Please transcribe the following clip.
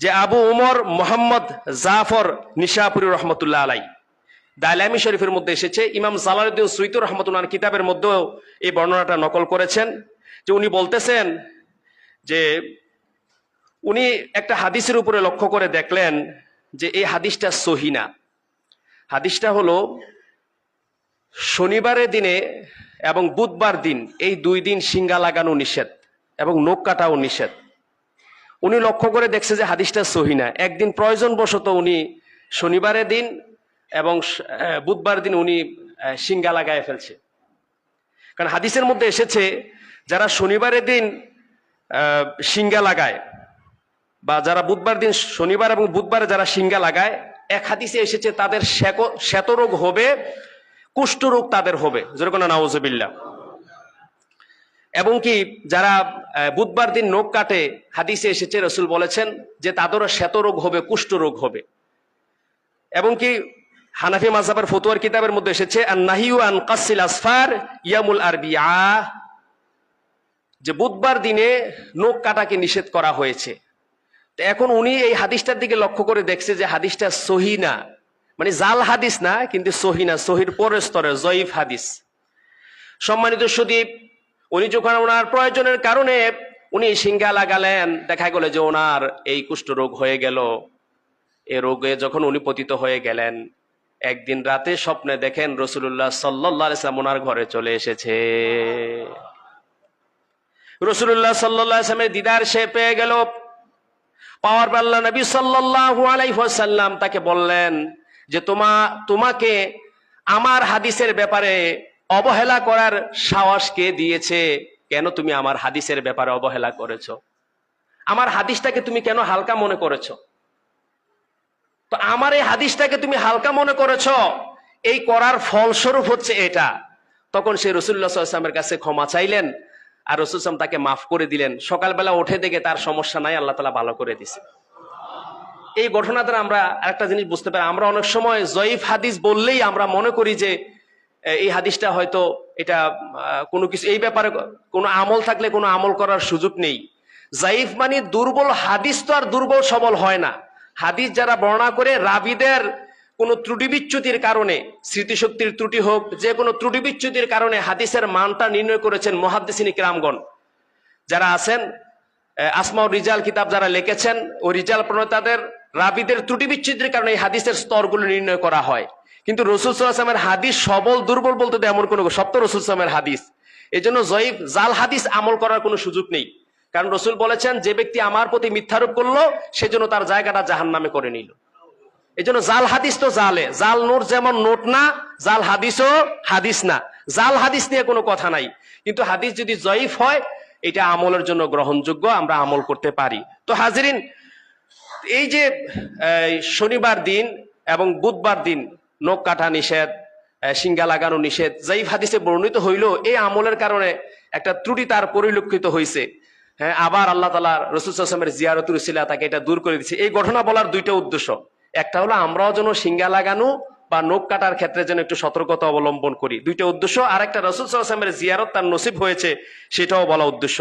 যে আবু উমর মোহাম্মদ জাফর নিশাপুরি রহমতুল্লাহ আলাই। দাইলামি শরীফের মধ্যে এসেছে। ইমাম জালালউদ্দিন সুইতুর রহমতুল্লাহ কিতাবের মধ্যেও এই বর্ণনাটা নকল করেছেন যে উনি বলতেছেন যে উনি একটা হাদিসের উপরে লক্ষ্য করে দেখলেন যে এই হাদিসটা সহিনা হাদিসটা হলো শনিবারের দিনে এবং বুধবার দিন এই দুই দিন সিঙ্গা লাগানো নিষেধ এবং নখ কাটাও নিষেধ। উনি লক্ষ্য করে দেখছে যে হাদিসটা সহিনা একদিন প্রয়োজন বশত উনি শনিবারের দিন এবং বুধবার দিন উনি সিঙ্গা লাগায় ফেলছে। কারণ হাদিসের মধ্যে এসেছে, যারা শনিবারের দিন সিঙ্গা লাগায় বা যারা বুধবার দিন শনিবার এবং বুধবারে যারা সিঙ্গা লাগায় এক হাদিসে এসেছে, তাদের শ্বেত শ্বেতরোগ হবে, কুষ্ঠরোগ তাদের হবে। যেরকম নাউজবিল্লা এবং কি যারা বুধবার দিন নখ কাটে, হাদিসে এসেছে, রসুল বলেছেন যে তাদেরও শ্বেতরোগ হবে, কুষ্ঠরোগ হবে। এবং কি হানাফি মাজাবের ফতুয়ার কিতাবের মধ্যে এসেছে আর নাহিউ আসফার ইয়ামুল আরবিয়া, যে বুধবার দিনে নখ কাটাকে নিষেধ করা হয়েছে। তো এখন উনি এই হাদিসটার দিকে লক্ষ্য করে দেখছে যে হাদিসটা সহি না। মানে জাল হাদিস না, কিন্তু সহি না, সহির পরের স্তরে জয়ীফ হাদিস। সম্মানিত সুদীপ উনি যখন ওনার প্রয়োজনের কারণে উনি সিঙ্গা লাগালেন দেখা গেল যে ওনার এই কুষ্ঠরোগ হয়ে গেল। এ রোগে যখন উনি পতিত হয়ে গেলেন, একদিন রাতে স্বপ্নে দেখেন রসুল্লাহ সাল্লাহ ইসলাম ওনার ঘরে চলে এসেছে। রসুল্লাহ সাল্লাহ দিদার সে পেয়ে গেল। পাওয়ার পাল্লা নবী আলাইহি তাকে বললেন যে, তোমা, তোমাকে আমার হাদিসের ব্যাপারে অবহেলা করার সাহস কে দিয়েছে? কেন তুমি আমার হাদিসের ব্যাপারে অবহেলা করেছ? আমার হাদিসটাকে তুমি কেন হালকা মনে করেছ? তো আমার এই হাদিসটাকে তুমি হালকা মনে করেছ? এই করার ফলস্বরূপ হচ্ছে এটা। তখন সে রসুল্লাহ সাল্লামের কাছে ক্ষমা চাইলেন আর রসুল সাল্লাম তাকে মাফ করে দিলেন। সকালবেলা উঠে দেখে তার সমস্যা নাই, আল্লাহ তালা ভালো করে দিছে। এই ঘটনা দ্বারা আমরা একটা জিনিস বুঝতে পারি। আমরা অনেক সময় জয়ীফ হাদিস বললেই আমরা মনে করি যে এই হাদিসটা হয়তো এটা কোনো কিছু এই ব্যাপারে কোনো আমল থাকলে কোনো আমল করার সুযোগ নেই। জাইফ মানে দুর্বল হাদিস তো আর দুর্বল সবল হয় না। হাদিস যারা বর্ণনা করে রাবিদের কোনো ত্রুটি বিচ্যুতির কারণে স্মৃতিশক্তির ত্রুটি হোক যে কোনো ত্রুটি বিচ্যুতির কারণে হাদিসের মানটা নির্ণয় করেছেন মহাদ্দেশিনী কিরামগণ যারা আছেন আহ, আসমাউ রিজাল কিতাব যারা লিখেছেন ও রিজাল প্রণেতাদের রাবিদের ত্রুটি বিচ্ছিদ্রের কারণে এই হাদিসের স্তরগুলো নির্ণয় করা হয়। কিন্তু রসুল সাল্লামের হাদিস সবল, দুর্বল বলতে তো এমন কোনো সপ্ত রসুল সাল্লামের হাদিস। এই জন্য জয়ীফ, জাল হাদিস আমল করার কোনো সুযোগ নেই। কারণ রসুল বলেছেন, যে ব্যক্তি আমার প্রতি মিথ্যারোপ করল সেজন্য তার জায়গাটা জাহান নামে করে নিল। এই জন্য জাল হাদিস তো জালে। জাল নোট যেমন নোট না, জাল হাদিসও হাদিস না। জাল হাদিস নিয়ে কোনো কথা নাই। কিন্তু হাদিস যদি জয়ীফ হয়, এটা আমলের জন্য গ্রহণযোগ্য, আমরা আমল করতে পারি। তো হাজিরিন, এই যে শনিবার দিন এবং বুধবার দিন নখ কাটা নিষেধ সিঙ্গা লাগানো নিষেধ জাইফ হাদিসে বর্ণিত হইল, এই আমলের কারণে একটা ত্রুটি তার পরিলক্ষিত হয়েছে হ্যাঁ আবার আল্লাহ তালা রসুল আসলামের জিয়ারতুল উসিলা তাকে এটা দূর করে দিচ্ছে এই ঘটনা বলার দুইটা উদ্দেশ্য। একটা হলো আমরাও যেন সিঙ্গা লাগানো বা নখ কাটার ক্ষেত্রে যেন একটু সতর্কতা অবলম্বন করি। দুইটা উদ্দেশ্য। আর একটা রসুল আসলামের জিয়ারত তার নসিব হয়েছে, সেটাও বলা উদ্দেশ্য।